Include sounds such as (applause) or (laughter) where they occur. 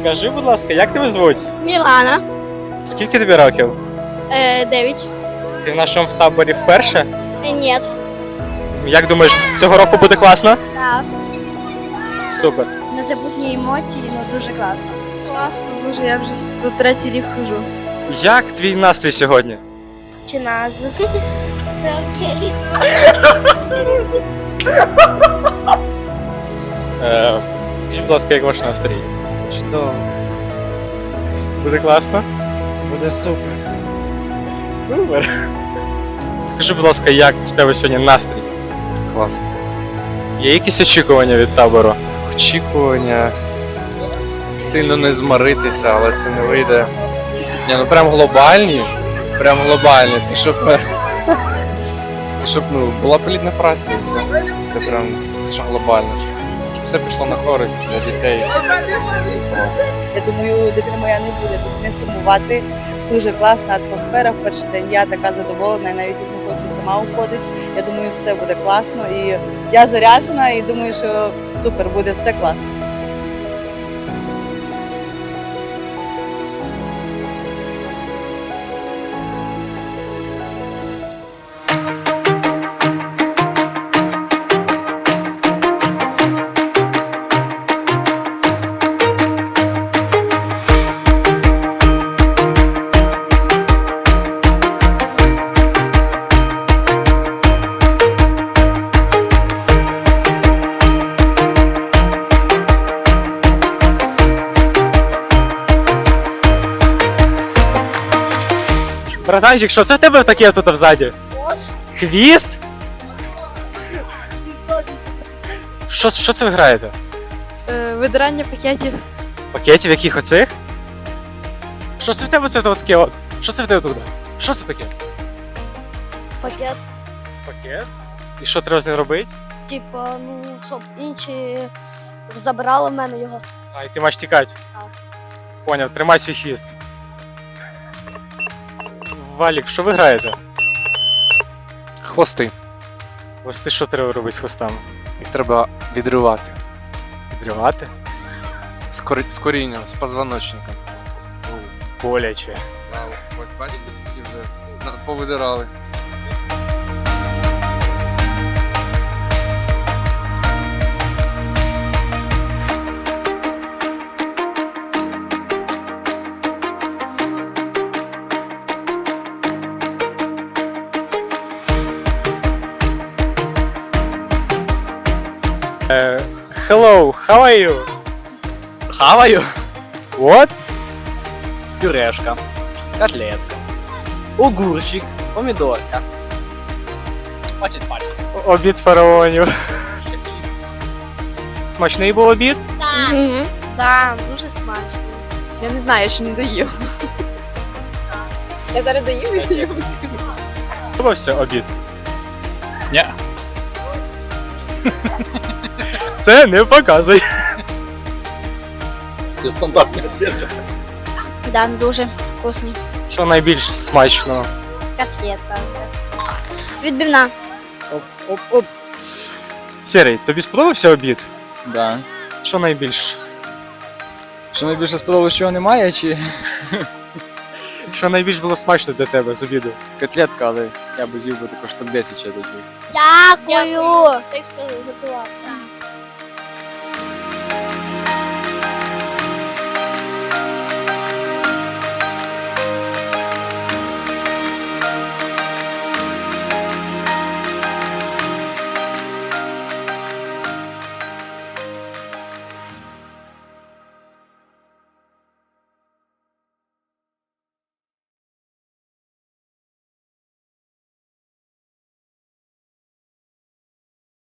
Скажи, будь ласка, як тебе звуть? Мілана. Скільки тобі років? Е, 9. Ти в нашому в таборі вперше? Е, ні. Як думаєш, цього року буде класно? Так. Супер. Незабутні емоції, ну дуже класно. Класно дуже, я вже тут третій рік хожу. Як твій настрій сьогодні? Чи назис? (laughs) Це окей. Е, скажіть, будь ласка, як ваш настрій? Чудово, Буде класно? буде супер. Супер. Скажи, будь ласка, як в тебе сьогодні настрій? Клас. Є якісь очікування від табору? Очікування. Сильно не змаритися, але це не вийде. Ні, ну прям глобальні. Прям глобальні. Це щоб. (laughs) Це щоб ну, була плідна праця і все. Це прям що глобально. Щоб все пішло на користь для дітей. Я думаю, дитина моя не буде тут не сумувати. Дуже класна атмосфера в перший день. Я така задоволена, навіть не хочу сама уходити. Я думаю, все буде класно. І я заряджена і думаю, що супер буде все класно. Братанчик, що це в тебе таке тут взаді? Хвіст? Що, що це ви граєте? Е, видирання пакетів. Пакетів яких оцих? Що це в тебе це таке от? Що це в тебе тут? Що це таке? Пакет. Пакет? І що треба з ним робити? Типа, ну, щоб інші забрали в мене його. А, і ти маєш тікати. Так. Поняв, тримай свій хвіст. Валік, що ви граєте? Хвости. Хвости що треба робити з хвостами? Їх треба відривати. Відривати? З, кор... з корінням, з позвоночником. Боляче. Ось бачите, скільки вже на- повидирали. Hello, how are you? Хаваю. What? Пюрешка, котлетка, огурчик, помідорка. Бачить пальчик. Обід фараонів. Смачний був обід? Так. Угу. Так, дуже смачно. Я не знаю, я ще не доїв. Я зараз доїм і я вам скажу. Подобався обід? Ні. Це не показуй. Це стандартний ответ. Да, дуже вкусний. Що найбільш смачно? Котлета. Відбивна. Оп, оп, оп. Сірий, тобі сподобався обід? Да. Що найбільш? Що найбільше сподобалось, чого немає, чи Що найбільш було смачно для тебе з обіду? котлетка, але я би з'їв би також штук 10 ще тоді. Дякую. Той, хто готував.